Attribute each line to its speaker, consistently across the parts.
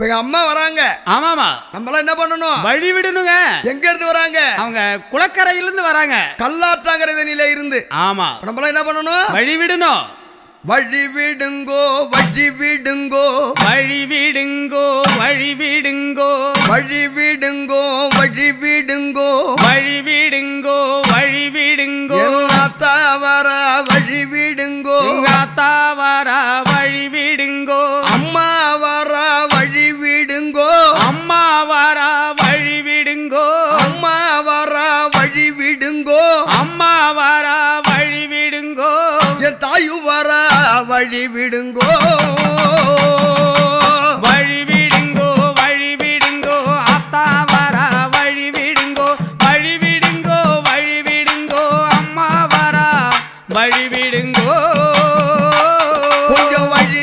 Speaker 1: இப்ப அம்மா வராங்க.
Speaker 2: ஆமாமா.
Speaker 1: நம்ம என்ன பண்ணணும்?
Speaker 2: வழி விடணுங்க.
Speaker 1: எங்க இருந்து வராங்க?
Speaker 2: அவங்க குளக்கரையில இருந்து
Speaker 1: வராங்க கல்லாத்தாங்கரதனில இருந்து.
Speaker 2: ஆமா.
Speaker 1: நம்ம என்ன பண்ணணும்?
Speaker 2: வழி விடணும்.
Speaker 1: வழி விடுங்கோ வழி விடுங்கோ.
Speaker 2: வழி விடுங்கோ வழி விடுங்கோ.
Speaker 1: வழி விடுங்கோ வழி விடுங்கோ.
Speaker 2: வழி வழி விடுங்கோ.
Speaker 1: வழி விடுங்கோ
Speaker 2: வழி விடுங்கோ அத்தா வர வழி விடுங்கோ வழி விடுங்கோ வழி விடுங்கோ அம்மா வர வழி விடுங்கோ.
Speaker 1: கொஞ்சம் வழி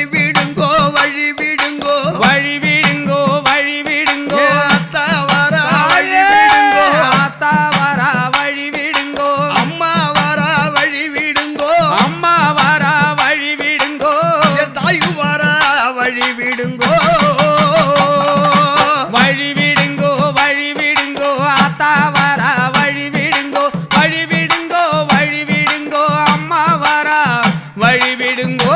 Speaker 1: வழிவிடுங்கோ.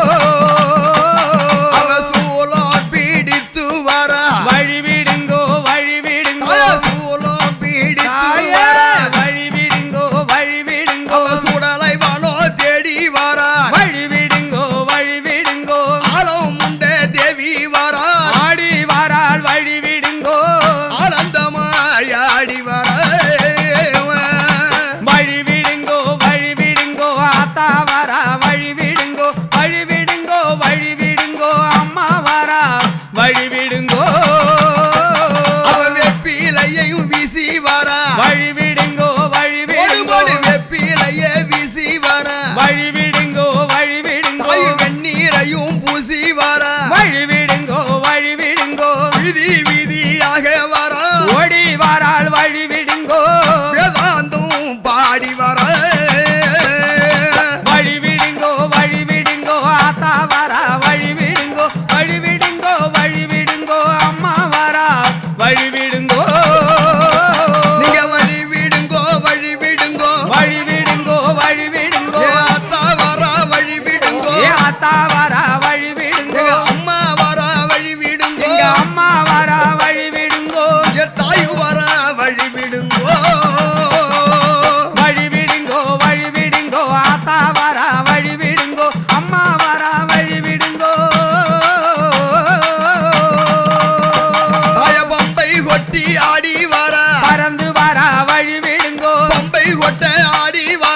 Speaker 1: ஓட்ட
Speaker 2: ஆடி
Speaker 1: வா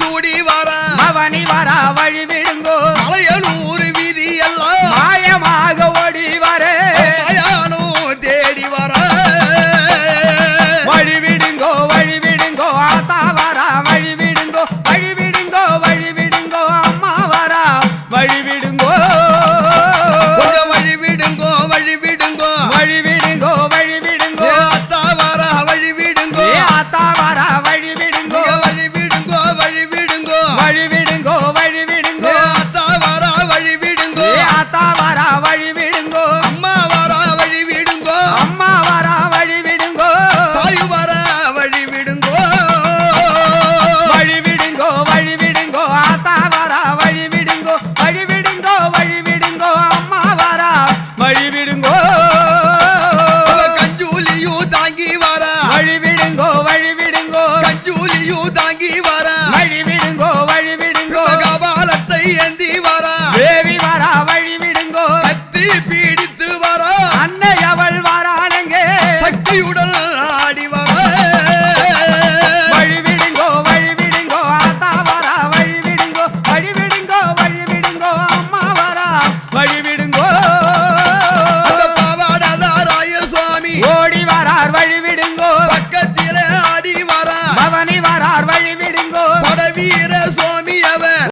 Speaker 1: சூடி வரா
Speaker 2: பவனி வரா வழி விடுங்கோ